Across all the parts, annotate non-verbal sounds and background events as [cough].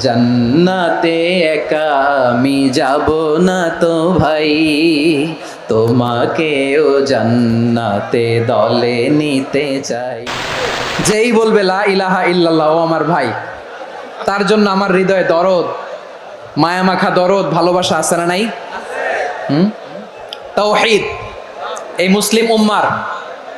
জান্নাতে একা আমি যাব না তো ভাই। তোমাকেও জান্নাতে দলে নিতে চাই। যেই বলবে, লা ইলাহা ইল্লাল্লাহ, ও আমার ভাই, তার জন্য আমার হৃদয়ে দরদ, মায়ামাখা দরদ, ভালোবাসা আছে না নাই? হুম? তাওহীদ এই মুসলিম উম্মার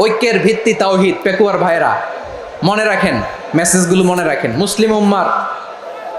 ঐক্যের ভিত্তি তাওহীদ পেকুয়ার ভাইরা মনে রাখেন মেসেজগুলো মনে রাখেন। মুসলিম উম্মার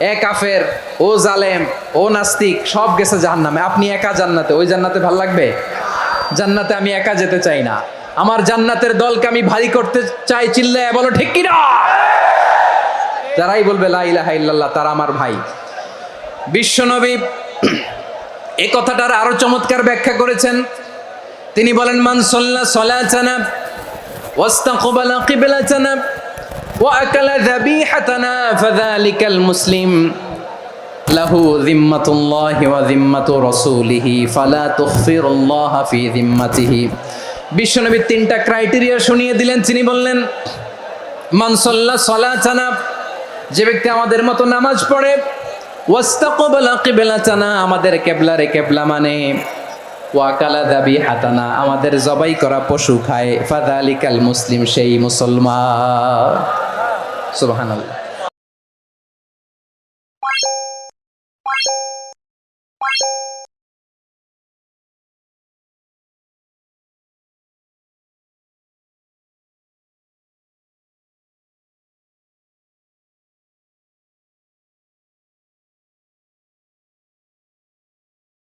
এ কাফের, ও জালেম, ও নাস্তিক, সব গেছে জাহান্নামে। আপনি একা জান্নাতে, ওই জান্নাতে ভালো লাগবে? জান্নাতে আমি একা যেতে চাই না। আমার জান্নাতের দলকে আমি ভারী করতে চাই চিল্লায় বলো, ঠিক কি না যারাই বলবে, লা ইলাহা ইল্লাল্লাহ তারা আমার ভাই। বিশ্বনবী [clears throat] এই কথাটার আরও চমৎকার ব্যাখ্যা করেছেন। তিনি বলেন, মান সাল্লা সালাতানা ওয়াস্তাকবালা কিবলাতানা ওয়া আকালা যাবিহাতানা ফাযালিকাল মুসলিম লাহু যিম্মাতুল্লাহি ওয়া যিম্মাতু রাসূলিহি ফালা তুখফিরুল্লাহ ফি যিম্মাতিহি বিশ্বনবী তিনটা ক্রাইটেরিয়া শুনিয়ে দিলেন। তিনি বললেন, মান সাল্লা সালাতানা যে ব্যক্তি আমাদের মতো নামাজ পড়ে, ওয়াস্তাকবালা কিবলাতানা আমাদের কেবলারে কেবলা মানে ওয়াকালা দাবি হাতানা আমাদের জবাই করা পশু খায়। ফাদালিকাল মুসলিম, সেই মুসলমান। 是吧？看到没？